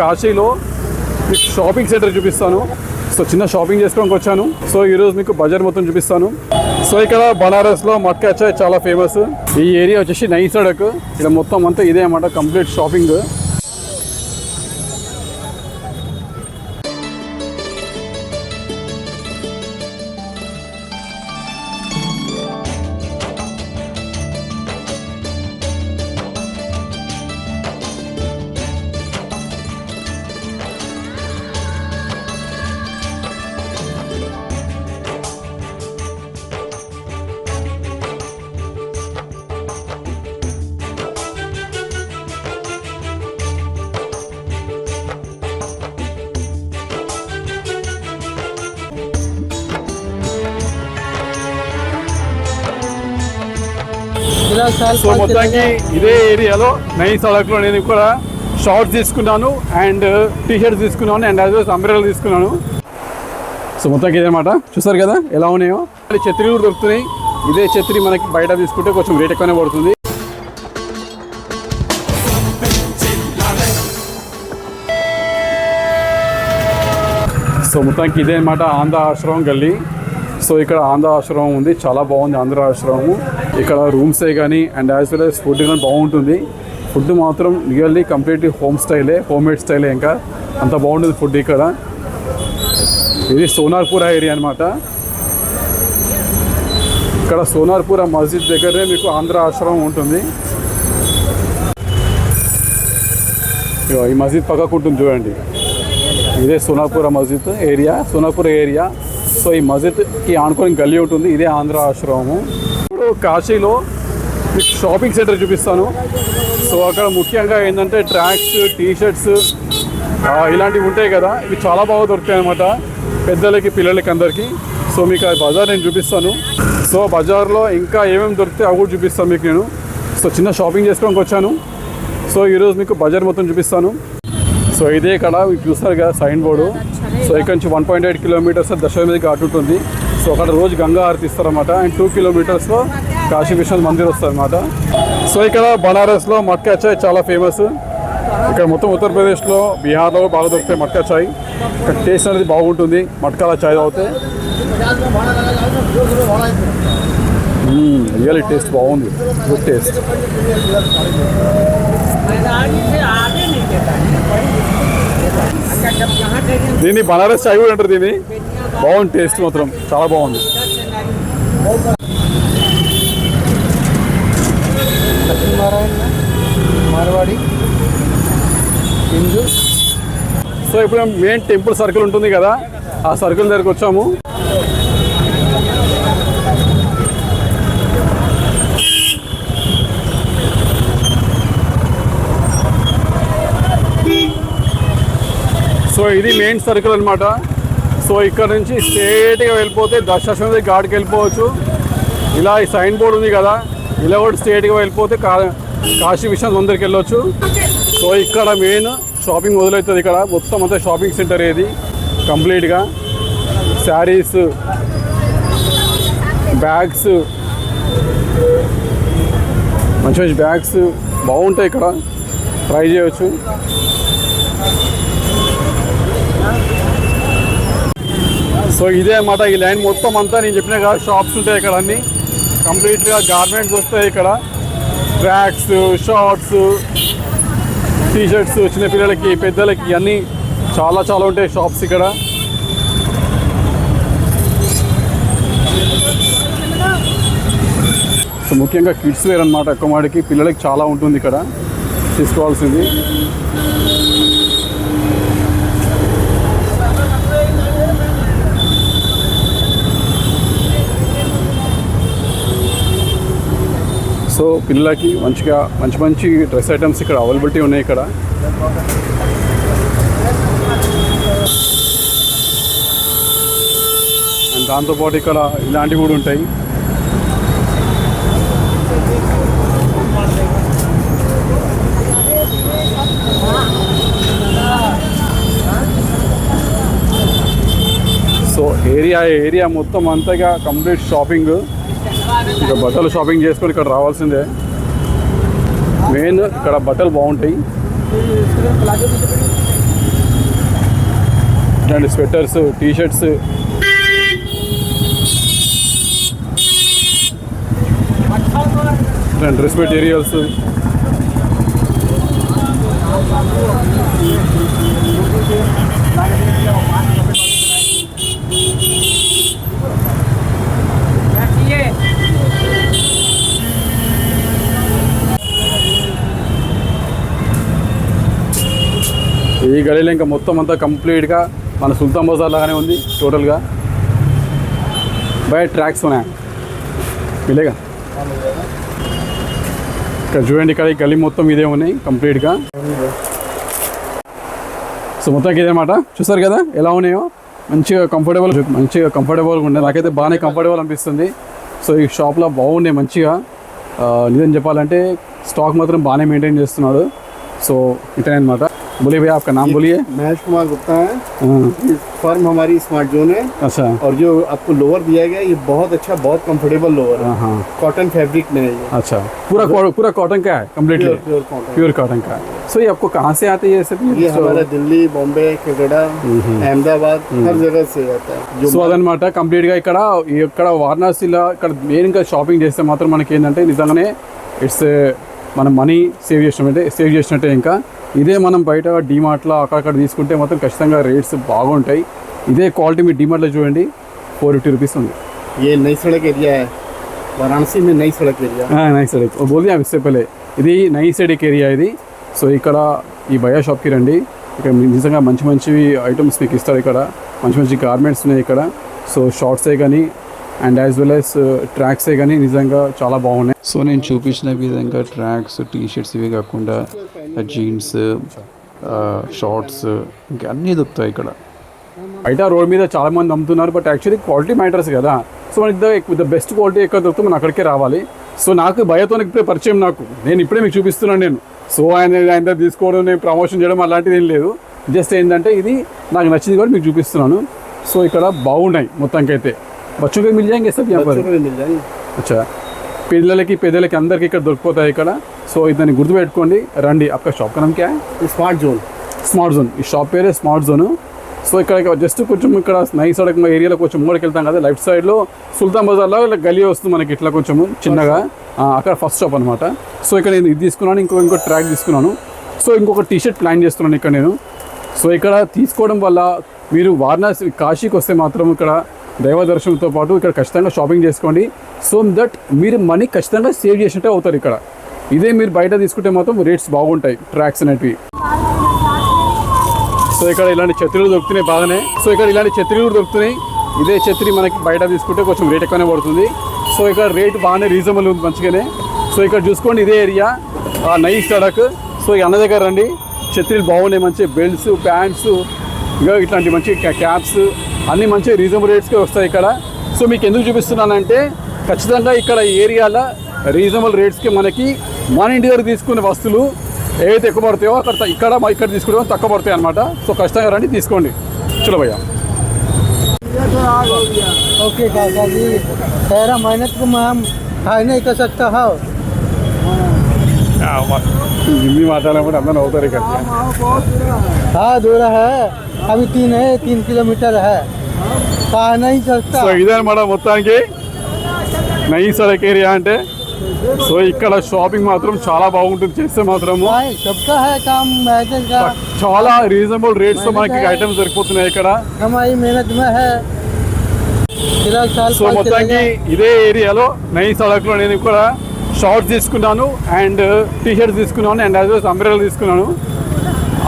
కాశీలో మీకు shopping centre చూపిస్తాను. సో చిన్న షాపింగ్ చేసుకోవడానికి వచ్చాను. సో ఈరోజు మీకు బజార్ మొత్తం చూపిస్తాను. సో ఇక్కడ బనారస్లో మట్కా చాయ్ చాలా ఫేమస్ ఈ ఏరియా వచ్చేసి నైన్ సడక్. ఇక్కడ మొత్తం అంతా ఇదే అన్నమాట కంప్లీట్ షాపింగ్ సో మొత్తానికి ఇదే ఏరియాలో నై సడక్లో నేను కూడా షార్ట్స్ తీసుకున్నాను అండ్ టీ షర్ట్స్ తీసుకున్నాను అండ్ యాజ్ వెల్ అంబ్రెలా తీసుకున్నాను. సో మొత్తానికి ఇదన్నమాట చూసారు కదా ఎలా ఉన్నాయో? ఛత్రి కూడా దొరుకుతున్నాయి. ఇదే ఛత్రి మనకి బయట తీసుకుంటే కొంచెం రేట్ ఎక్కువనే పడుతుంది. సో మొత్తానికి ఇదే అనమాట ఆంధ్ర ఆశ్రమం గల్లీ. సో ఇక్కడ ఆంధ్ర ఆశ్రమం ఉంది చాలా బాగుంది ఆంధ్ర ఆశ్రమము. ఇక్కడ రూమ్సే కానీ and as well as food కానీ బాగుంటుంది. ఫుడ్ మాత్రం రియల్లీ కంప్లీట్లీ హోమ్ స్టైలే హోమ్ మేడ్ స్టైలే ఇంకా. అంత బాగుంటుంది ఫుడ్ ఇక్కడ. ఇది సోనార్పూర్ ఏరియా అనమాట ఇక్కడ సోనార్పూర్ మస్జిద్ దగ్గరే మీకు ఆంధ్ర ఆశ్రమం ఉంటుంది. ఈ మస్జిద్ పక్కకు ఉంటుంది చూడండి. ఇదే సోనాపుర మస్జిద్ ఏరియా. సోనాపుర ఏరియా. సో ఈ మస్జిద్కి ఆనుకొని గల్లీ ఉంటుంది ఇదే ఆంధ్ర ఆశ్రమము. ఇప్పుడు కాశీలో మీకు షాపింగ్ సెంటర్ చూపిస్తాను. సో అక్కడ ముఖ్యంగా ఏంటంటే ట్రాక్స్ టీ షర్ట్స్ ఇలాంటివి ఉంటాయి కదా. ఇవి చాలా బాగా దొరుకుతాయి అనమాట పెద్దలకి పిల్లలకి అందరికీ. సో మీకు ఆ బజార్ నేను చూపిస్తాను. సో బజార్లో ఇంకా ఏమేమి దొరికితే అవి కూడా చూపిస్తాను మీకు నేను. సో చిన్న షాపింగ్ చేసుకోడానికి వచ్చాను. సో ఈరోజు మీకు బజార్ మొత్తం చూపిస్తాను. సో ఇదే ఇక్కడ చూస్తారు కదా సైన్ బోర్డు సో ఇక్కడ నుంచి one point eight kilometers Dashami Ghat ఉంటుంది సో అక్కడ రోజు గంగా హారతి ఇస్తారన్నమాట. అండ్ టూ కిలోమీటర్స్లో కాశీ విశ్వనాథ్ మందిర్ వస్తుందన్నమాట సో ఇక్కడ బనారస్లో మట్కా చాయ్ చాలా ఫేమస్ ఇక్కడ మొత్తం ఉత్తరప్రదేశ్లో బీహార్లో బాగా దొరుకుతాయి మట్కా చాయ్. ఇక్కడ టేస్ట్ అనేది బాగుంటుంది. మట్కాల చాయ్ తాగితే. రియల్ టేస్ట్ బాగుంది. Good taste. దీన్ని బనారస్ చాయ్ కూడా అంటారు దీన్ని. బాగుంది టేస్ట్ మాత్రం చాలా బాగుంది. మారవాడి హిందూ. సో ఇప్పుడు మెయిన్ టెంపుల్ సర్కిల్ ఉంటుంది కదా ఆ సర్కిల్ దగ్గరకు వచ్చాము. సో ఇది మెయిన్ సర్కిల్ అనమాట సో ఇక్కడ నుంచి స్ట్రేట్గా వెళ్ళిపోతే దశాశ్వతి ఘాట్కి వెళ్ళిపోవచ్చు. ఇలా ఈ సైన్ బోర్డు ఉంది కదా ఇలా కూడా స్ట్రేట్గా వెళ్ళిపోతే కా కాశీ విశ్వనాథ్ మందిరికి వెళ్ళొచ్చు. సో ఇక్కడ మెయిన్ షాపింగ్ మొదలవుతుంది ఇక్కడ. మొత్తం అంతా షాపింగ్ సెంటర్ ఏది? కంప్లీట్గా శారీస్ బ్యాగ్స్ మంచి మంచి బ్యాగ్స్ బాగుంటాయి ఇక్కడ. ట్రై చేయొచ్చు. సో ఇదే అన్నమాట ఈ లైన్ మొత్తం అంతా నేను చెప్పిన కదా షాప్స్ ఉంటాయి ఇక్కడ అన్ని. కంప్లీట్గా గార్మెంట్స్ వస్తాయి ఇక్కడ. ట్రాక్స్ షార్ట్స్ టీషర్ట్స్ చిన్న చిన్నపిల్లలకి పెద్దలకి అన్నీ చాలా చాలా ఉంటాయి షాప్స్ ఇక్కడ. సో ముఖ్యంగా కిడ్స్ వేర్ అనమాట ఎక్కువ వాడికి పిల్లలకి చాలా ఉంటుంది ఇక్కడ. తీసుకోవాల్సింది. పిల్లలకి మంచిగా మంచి మంచి డ్రెస్ ఐటమ్స్ ఇక్కడ అవైలబిలిటీ ఉన్నాయి ఇక్కడ. అండ్ దాంతోపాటు ఇక్కడ ఇలాంటివి కూడా ఉంటాయి. సో ఏరియా ఏరియా మొత్తం అంతగా కంప్లీట్ షాపింగ్ ఇక బట్టలు షాపింగ్ చేసుకొని ఇక్కడ రావాల్సిందే. మెయిన్ ఇక్కడ బట్టలు బాగుంటాయి. ఇట్లాంటి స్వెటర్స్ టీషర్ట్స్. ఇట్లాంటి డ్రెస్ మెటీరియల్స్. ఈ గలీలో ఇంకా మొత్తం అంతా కంప్లీట్గా మన సుల్తాన్ బజార్ లాగానే ఉంది టోటల్గా. బయట ట్రాక్స్ ఉన్నాయి. ఇలేగా. ఇక్కడ చూడండి ఇక్కడ ఈ గలీ మొత్తం ఇదే ఉన్నాయి కంప్లీట్గా. సో మొత్తానికి ఇదేమాట చూస్తారు కదా ఎలా ఉన్నాయో? మంచిగా కంఫర్టబుల్ మంచిగా కంఫర్టబుల్గా ఉండే నాకైతే బాగానే కంఫర్టబుల్ అనిపిస్తుంది. సో ఈ షాప్లో బాగున్నాయి మంచిగా. నిజం చెప్పాలంటే స్టాక్ మాత్రం బాగానే మెయింటైన్ చేస్తున్నాడు. సో ఇతనే అనమాట बोलिए भैया आपका नाम बोलिए महेश कुमार गुप्ता है हाँ, ये फर्म हमारी स्मार्ट जोन है अच्छा और जो आपको लोअर दिया गया है, ये बहुत अच्छा बहुत कंफर्टेबल लोअर है हाँ हाँ कॉटन फैब्रिक में है ये अच्छा पूरा कॉ- पूरा कॉटन का है completely pure pure cotton pure cotton का है सो ये आपको कहाँ से आते हैं ये सब ये हमारा दिल्ली बॉम्बे कनाडा अहमदाबाद हर जगह से आता है जो సో అదనమాట కంప్లీట్గా ఇక్కడ ఇక్కడ వారణాసిలో ఇక్కడ మెయిన్గా షాపింగ్ చేస్తే మాత్రం మనకి ఏంటంటే నిజంగానే ఇట్స్ మనం మనీ సేవ్ చేసినట్టే సేవ్ చేసినట్టే ఇంకా ఇదే మనం బయట డీమార్ట్లో అక్కడక్కడ తీసుకుంటే మాత్రం ఖచ్చితంగా రేట్స్ బాగుంటాయి ఇదే క్వాలిటీ మీరు డీమార్ట్లో చూడండి ఫోర్ ఫిఫ్టీ రూపీస్ ఉంది ये नई सड़क एरिया है वाराणसी में नई सड़क एरिया నై సైడ్ బోల్ది ఇస్తే పలే ఇది నై సైడ్ ఏరియా ఇది సో ఇక్కడ ఈ బయా షాప్కి రండి ఇక్కడ మీకు నిజంగా మంచి మంచివి ఐటమ్స్ మీకు ఇస్తారు ఇక్కడ మంచి మంచి గార్మెంట్స్ ఉన్నాయి ఇక్కడ సో షార్ట్సే కానీ అండ్ యాజ్ వెల్ యాజ్ ట్రాక్సే కానీ నిజంగా చాలా బాగున్నాయి. సో నేను చూపించిన విధంగా ట్రాక్స్ టీ షర్ట్స్ ఇవి కాకుండా జీన్స్ షార్ట్స్ ఇంకా అన్నీ దొరుకుతాయి ఇక్కడ. బయట రోడ్ మీద చాలా మంది అమ్ముతున్నారు బట్ యాక్చువల్లీ క్వాలిటీ మ్యాటర్స్ కదా. సో మనకి ద బెస్ట్ క్వాలిటీ ఎక్కడ దొరుకుతుందో మనం అక్కడికే రావాలి. సో నాకు భయతో ఇప్పుడే పరిచయం నాకు. నేను ఇప్పుడే మీకు చూపిస్తున్నాను నేను. సో ఆయన ఆయన దగ్గర తీసుకోవడం నేను ప్రమోషన్ చేయడం అలాంటిది ఏం లేదు. జస్ట్ ఏంటంటే ఇది నాకు నచ్చింది కూడా మీకు చూపిస్తున్నాను. సో ఇక్కడ బాగున్నాయి మొత్తానికి అయితే బచ్చోకి మిల్ జాయింగే సబ్ यहाँ पर बच्चों को भी मिल जाएंगे అచ్చా పిల్లలకి పెద్దలకి అందరికి ఇక్కడ దొరికిపోతాయి ఇక్కడ సో ఇదని గుర్తుపెట్టుకోండి రండి అక్క షాప్ కనం క్యా హై? ये स्मार्ट जोन స్మార్ట్ జోన్ ఈ షాప్ పేరే స్మార్ట్ జోన్ సో ఇక్కడ జస్ట్ కొంచెం ఇక్కడ నై సడక్ ఏరియాలో కొంచెం మూడకి వెళ్తాం కదా లెఫ్ట్ సైడ్లో సుల్తాన్ బజార్లో ఇలా గలీ వస్తుంది మనకి ఇట్లా కొంచెం చిన్నగా ఆ, అక్కడ ఫస్ట్ షాప్ అనమాట సో ఇక్కడ నేను ఇది తీసుకున్నాను ఇంకో ఇంకో ట్రాక్ తీసుకున్నాను సో ఇంకొక టీ షర్ట్ ప్లాన్ చేస్తున్నాను ఇక్కడ నేను సో ఇక్కడ తీసుకోవడం వల్ల మీరు వారణాసి కాశీకి వస్తే మాత్రం ఇక్కడ దైవ దర్శనంతో పాటు ఇక్కడ ఖచ్చితంగా షాపింగ్ చేసుకోండి. సో దట్ మీరు మనీ ఖచ్చితంగా సేవ్ చేసినట్టే అవుతారు ఇక్కడ. ఇదే మీరు బయట తీసుకుంటే మాత్రం రేట్స్ బాగుంటాయి ట్రాక్స్ అనేటివి. సో ఇక్కడ ఇలాంటి ఛత్రీలు దొరుకుతున్నాయి బాగానే. సో ఇక్కడ ఇలాంటి ఛత్రీలు దొరుకుతున్నాయి. ఇదే ఛత్రి మనకి బయట తీసుకుంటే కొంచెం రేట్ ఎక్కువనే పడుతుంది. సో ఇక్కడ రేట్ బాగానే రీజనబుల్ ఉంది మంచిగానే. సో ఇక్కడ చూసుకోండి ఇదే ఏరియా. ఆ నై సడక్ సో ఈ అన్న దగ్గర రండి. ఛత్రీలు బాగున్నాయి మంచి బెల్ట్స్ ప్యాంట్స్. ఇంకా ఇట్లాంటి మంచి క్యాప్స్. అన్ని మంచి రీజనబుల్ రేట్స్కే వస్తాయి ఇక్కడ సో మీకు ఎందుకు చూపిస్తున్నానంటే ఖచ్చితంగా ఇక్కడ ఈ ఏరియాలో రీజనబుల్ రేట్స్కి మనకి మన ఇంటి దగ్గర తీసుకునే వస్తువులు ఏవైతే ఎక్కువ పడతాయో అక్కడ త- ఇక్కడ మా ఇక్కడ తీసుకుంటే తక్కువ పడతాయి అనమాట సో ఖచ్చితంగా రండి తీసుకోండి చలో భయ్యా ओके काका जी तेरा मेहनत को मैं हम खाई नहीं कर सकता है హిందీ మాట్లాడాలంటే అందరూ అవుతారు ఇక్కడ हाँ दूर है अभी तीन है तीन किलोमीटर है कहा नहीं सकता సో ఇదనమాట మొత్తానికి. నయీ సడక్ ఏరియా అంటే సో ఇక్కడ షాపింగ్ మాత్రం చాలా బాగుంటుంది చేస్తే మాత్రము. చాలా రీజనబుల్ రేట్స్తో మనకి ఐటమ్స్ దొరికిపోతున్నాయి ఇక్కడ. సో మొత్తానికి ఇదే ఏరియాలో నయీ సడక్లో నేను ఇక్కడ షార్ట్స్ తీసుకున్నాను అండ్ టీషర్ట్స్ తీసుకున్నాను అండ్ యాజ్ వెల్ అంబ్రెల్లా తీసుకున్నాను.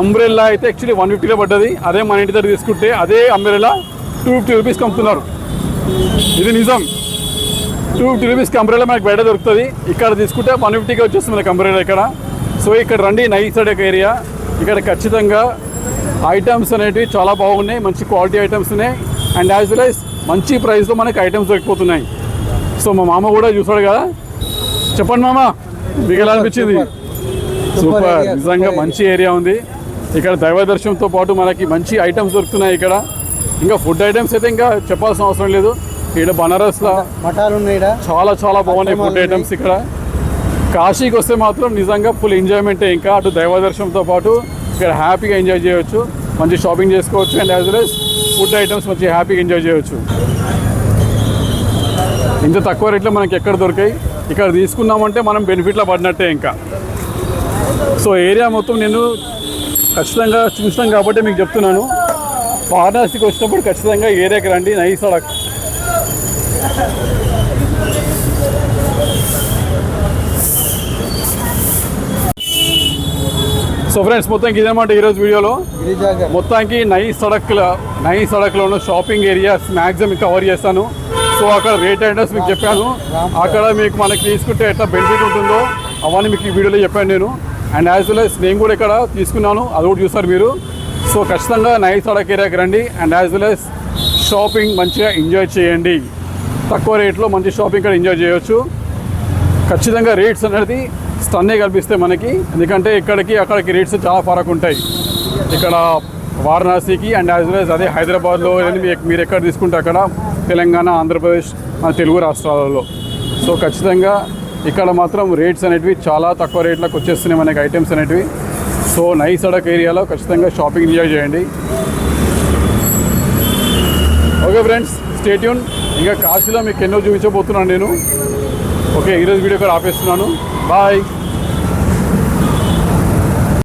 అంబ్రెల్లా అయితే యాక్చువల్లీ వన్ ఫిఫ్టీలో పడ్డది. అదే మన ఇంటి దగ్గర తీసుకుంటే అదే అంబ్రెల్లా టూ ఫిఫ్టీ రూపీస్కి అమ్ముతున్నారు ఇది నిజం. టూ ఫిఫ్టీ రూపీస్కి అంబ్రెల్లా మనకి బయట దొరుకుతుంది. ఇక్కడ తీసుకుంటే వన్ ఫిఫ్టీకి వచ్చేస్తుంది మనకి అంబ్రెల్లా ఇక్కడ. సో ఇక్కడ రండి నై సడక్ ఏరియా ఇక్కడ ఖచ్చితంగా ఐటమ్స్ అనేటివి చాలా బాగున్నాయి. మంచి క్వాలిటీ ఐటమ్స్ ఉన్నాయి. అండ్ యాజ్ వెల్ యాజ్ మంచి ప్రైస్లో మనకి ఐటమ్స్ దొరికిపోతున్నాయి. సో మా మామ కూడా చూసాడు కదా. చెప్పండి మామ మీకు ఎలా అనిపించింది? సూపర్. నిజంగా మంచి ఏరియా ఉంది. ఇక్కడ దైవ దర్శనంతో పాటు మనకి మంచి ఐటమ్స్ దొరుకుతున్నాయి ఇక్కడ. ఇంకా ఫుడ్ ఐటమ్స్ అయితే ఇంకా చెప్పాల్సిన అవసరం లేదు. ఇక్కడ బనారస్లో మటాలు ఉన్నాయిడా చాలా చాలా బాగున్నాయి ఫుడ్ ఉన్నాయి. ఐటమ్స్ ఇక్కడ. కాశీకి వస్తే మాత్రం నిజంగా ఫుల్ ఎంజాయ్మెంటే ఇంకా అటు దైవ దర్శనంతో పాటు ఇక్కడ హ్యాపీగా ఎంజాయ్ చేయొచ్చు మంచి షాపింగ్ చేసుకోవచ్చు and as well food items మంచి హ్యాపీగా ఎంజాయ్ చేయవచ్చు. ఇంత తక్కువ రేట్లో మనకి ఎక్కడ దొరికాయి? ఇక్కడ తీసుకున్నామంటే మనం బెనిఫిట్లో పడినట్టే ఇంకా. సో ఏరియా మొత్తం నేను ఖచ్చితంగా చూసినాం కాబట్టి మీకు చెప్తున్నాను. వారణాసికి వచ్చినప్పుడు ఖచ్చితంగా ఏరియాకి రండి. నై సడక్ సో ఫ్రెండ్స్ మొత్తానికి ఇదేమంటే ఈరోజు వీడియోలో. మొత్తానికి నై సడక్ల నై సడక్లో ఉన్న షాపింగ్ ఏరియాస్ మ్యాక్సిమం కవర్ చేస్తాను. సో అక్కడ రేట్ అడ్రస్ మీకు చెప్పాను. అక్కడ మీకు మనకి తీసుకుంటే ఎట్లా బెనిఫిట్ ఉంటుందో అవన్నీ మీకు ఈ వీడియోలో చెప్పాను నేను. అండ్ యాజ్ వెల్ అస్ నేను కూడా ఇక్కడ తీసుకున్నాను. అది కూడా చూస్తారు మీరు. సో ఖచ్చితంగా నైస్ సడక్ ఏరియాకి రండి and as well as shopping మంచిగా ఎంజాయ్ చేయండి. తక్కువ రేట్లో మంచి షాపింగ్ కూడా ఎంజాయ్ చేయొచ్చు. ఖచ్చితంగా రేట్స్ అనేది స్టన్నే కల్పిస్తాయి మనకి. ఎందుకంటే ఇక్కడికి అక్కడికి రేట్స్ చాలా ఫరక్ ఉంటాయి. ఇక్కడ వారణాసికి అండ్ యాజ్ వెల్ అదే హైదరాబాద్లో మీరు ఎక్కడ తీసుకుంటే అక్కడ తెలంగాణ ఆంధ్రప్రదేశ్ మన తెలుగు రాష్ట్రాలలో. సో ఖచ్చితంగా ఇక్కడ మాత్రం రేట్స్ అనేటివి చాలా తక్కువ రేట్లకు వచ్చేస్తున్నాయి మనకి ఐటమ్స్ అనేటివి. సో నై సడక్ ఏరియాలో ఖచ్చితంగా షాపింగ్ ఎంజాయ్ చేయండి. ఓకే ఫ్రెండ్స్ స్టేట్యూన్ ఇంకా కాశీలో మీకు ఎన్నో చూపించబోతున్నాను నేను. ఓకే ఈరోజు వీడియో కూడా ఆపేస్తున్నాను. బాయ్